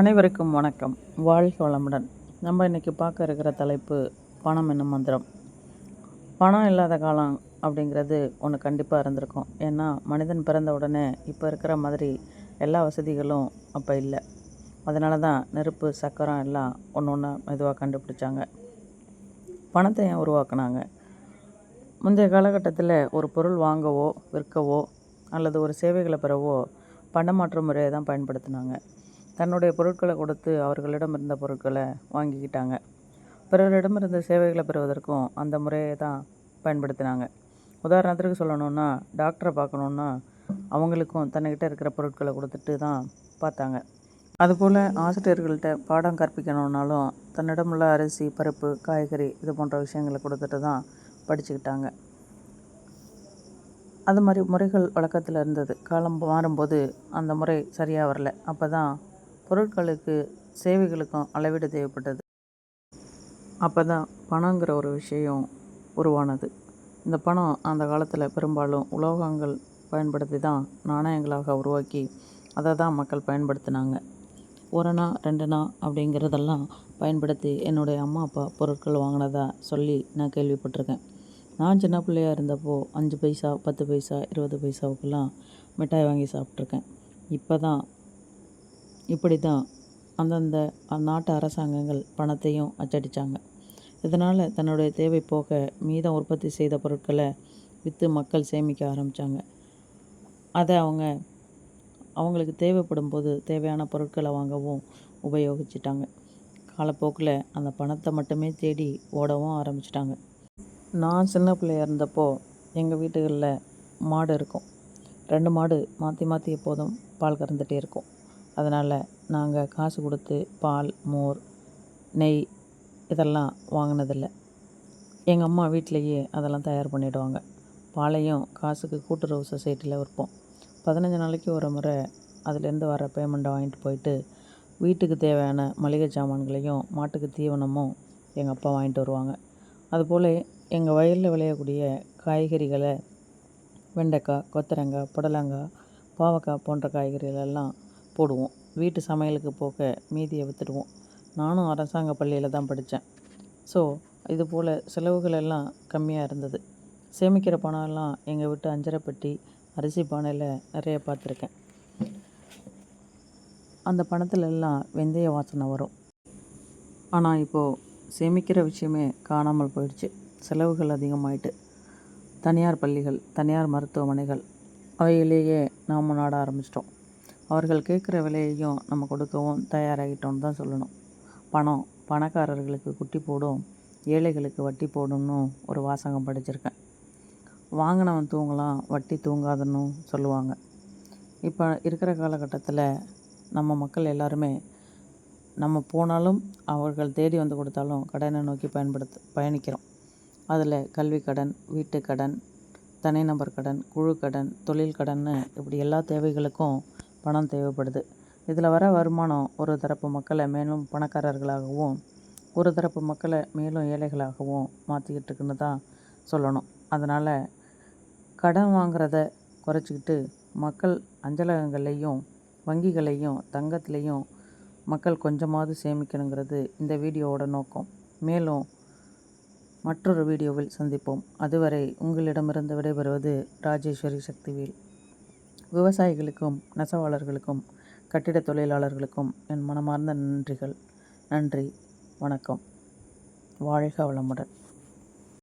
அனைவருக்கும் வணக்கம். வாழ்க வளமுடன். நம்ம இன்றைக்கி பார்க்க இருக்கிற தலைப்பு பணம் என்னும் மந்திரம். பணம் இல்லாத காலம் அப்படிங்கிறது ஒன்று கண்டிப்பாக இருந்திருக்கும். ஏன்னா மனிதன் பிறந்த உடனே இப்போ இருக்கிற மாதிரி எல்லா வசதிகளும் அப்போ இல்லை. அதனால தான் நெருப்பு சக்கரம் எல்லாம் ஒன்று ஒன்று மெதுவாக கண்டுபிடிச்சாங்க. பணத்தை ஏன் உருவாக்குனாங்க? முந்தைய காலகட்டத்தில் ஒரு பொருள் வாங்கவோ விற்கவோ அல்லது ஒரு சேவைகளை பெறவோ பண்டமாற்று முறையை தான் பயன்படுத்தினாங்க. தன்னுடைய பொருட்களை கொடுத்து அவர்களிடம் இருந்த பொருட்களை வாங்கிக்கிட்டாங்க. பிறரிடமிருந்த சேவைகளை பெறுவதற்கும் அந்த முறையை தான் பயன்படுத்தினாங்க. உதாரணத்திற்கு சொல்லணுன்னா டாக்டரை பார்க்கணுன்னா அவங்களுக்கும் தன்னிக்கிட்ட இருக்கிற பொருட்களை கொடுத்துட்டு தான் பார்த்தாங்க. அதுபோல் ஆசிரியர்கள்ட்ட பாடம் கற்பிக்கணுன்னாலும் தன்னிடமுள்ள அரிசி பருப்பு காய்கறி இது போன்ற விஷயங்களை கொடுத்துட்டு தான் படிச்சுக்கிட்டாங்க. அது மாதிரி முறைகள் வழக்கத்தில் இருந்தது. காலம் மாறும்போது அந்த முறை சரியாக வரல. அப்போ தான் பொருட்களுக்கு சேவைகளுக்கும் அளவீடு தேவைப்பட்டது. அப்போ தான் பணங்கிற ஒரு விஷயம் உருவானது. இந்த பணம் அந்த காலத்தில் பெரும்பாலும் உலோகங்கள் பயன்படுத்தி தான் நாணயங்களாக உருவாக்கி அதை தான் மக்கள் பயன்படுத்தினாங்க. ஒரணா ரெண்டுனா அப்படிங்கிறதெல்லாம் பயன்படுத்தி என்னுடைய அம்மா அப்பா பொருட்கள் வாங்கினதா சொல்லி நான் கேள்விப்பட்டிருக்கேன். நான் சின்ன பிள்ளையா இருந்தப்போ அஞ்சு பைசா பத்து பைசா இருபது பைசாவுக்கெல்லாம் மிட்டாய் வாங்கி சாப்பிட்ருக்கேன் இப்போ தான் இப்படி தான் அந்தந்த நாட்டு அரசாங்கங்கள் பணத்தையும் அச்சடித்தாங்க இதனால் தன்னுடைய தேவை போக மீதம் உற்பத்தி செய்த பொருட்களை விற்று மக்கள் சேமிக்க ஆரம்பித்தாங்க அதை அவங்க அவங்களுக்கு தேவைப்படும் போது தேவையான பொருட்களை வாங்கவும் உபயோகிச்சிட்டாங்க. காலப்போக்கில் அந்த பணத்தை மட்டுமே தேடி ஓடவும் ஆரம்பிச்சிட்டாங்க. நான் சின்ன பிள்ளையாக இருந்தப்போ எங்கள் வீட்டுகளில் மாடு இருக்கும். ரெண்டு மாடு மாற்றி மாற்றி எப்போதும் பால் கறந்துகிட்டே இருக்கும். அதனால் நாங்கள் காசு கொடுத்து பால் மோர் நெய் இதெல்லாம் வாங்கினதில்ல. எங்கள் அம்மா வீட்டிலையே அதெல்லாம் தயார் பண்ணிவிடுவாங்க பாலையும் காசுக்கு கூட்டுறவு சொசைட்டியில் விற்போம். பதினஞ்சு நாளைக்கு ஒரு முறை அதுலேருந்து வர பேமெண்ட்டை வாங்கிட்டு போயிட்டு வீட்டுக்கு தேவையான மளிகை சாமான்களையும் மாட்டுக்கு தீவனமும் எங்கள் அப்பா வாங்கிட்டு வருவாங்க. அதுபோல் எங்கள் வயலில் விளையக்கூடிய காய்கறிகளை வெண்டைக்காய் கொத்தரங்காய் புடலங்காய் பாவக்காய் போன்ற காய்கறிகளெல்லாம் போடுவோம். வீட்டு சமையலுக்கு போக மீதியை விற்றுடுவோம் நானும் அரசாங்க பள்ளியில் தான் படித்தேன் ஸோ இது போல் செலவுகள் எல்லாம் கம்மியாக இருந்தது. சேமிக்கிற பணம் எல்லாம் எங்கள் வீட்டு அஞ்சரைப்பட்டி அரிசி பானையில் நிறைய பார்த்துருக்கேன். அந்த பணத்துல எல்லாம் வெந்தய வாசனை வரும். ஆனால் இப்போது சேமிக்கிற விஷயமே காணாமல் போயிடுச்சு. செலவுகள் அதிகமாயிட்டு. தனியார் பள்ளிகள் தனியார் மருத்துவமனைகள் அவையிலேயே நாம் நாட ஆரம்பிச்சிட்டோம். அவர்கள் கேட்குற விலையையும் நம்ம கொடுக்கவும் தயாராகிட்டோம்னு தான் சொல்லணும். பணம் பணக்காரர்களுக்கு குட்டி போடும் ஏழைகளுக்கு வட்டி போடும்னு ஒரு வாசகம் படிச்சிருக்கேன். வாங்கினவன் தூங்கலாம் வட்டி தூங்காதுன்னு சொல்லுவாங்க. இப்போ இருக்கிற காலகட்டத்தில் நம்ம மக்கள் எல்லாருமே நம்ம போனாலும் அவர்கள் தேடி வந்து கொடுத்தாலும் கடனை நோக்கி பயன்படுத்த பயணிக்கிறோம். அதில் கல்வி கடன் வீட்டு கடன் தனிநபர் கடன் குழு கடன் தொழில் கடன்னு இப்படி எல்லா தேவைகளுக்கும் பணம் தேவைப்படுது. இதில் வர வருமானம் ஒரு தரப்பு மக்களை மேலும் பணக்காரர்களாகவும் ஒரு தரப்பு மக்களை மேலும் ஏழைகளாகவும் மாற்றிக்கிட்டு இருக்குன்னு தான் சொல்லணும். அதனால் கடன் வாங்குறத குறைச்சிக்கிட்டு மக்கள் அஞ்சலகங்கள்லேயும் வங்கிகளையும் தங்கத்துலேயும் மக்கள் கொஞ்சமாவது சேமிக்கணுங்கிறது இந்த வீடியோவோட நோக்கம். மேலும் மற்றொரு வீடியோவில் சந்திப்போம். அதுவரை உங்களிடமிருந்து விடைபெறுவது ராஜேஸ்வரி சக்திவேல். விவசாயிகளுக்கும் நெசவாளர்களுக்கும் கட்டிட தொழிலாளர்களுக்கும் என் மனமார்ந்த நன்றிகள். நன்றி. வணக்கம். வாழ்க வளமுடன்.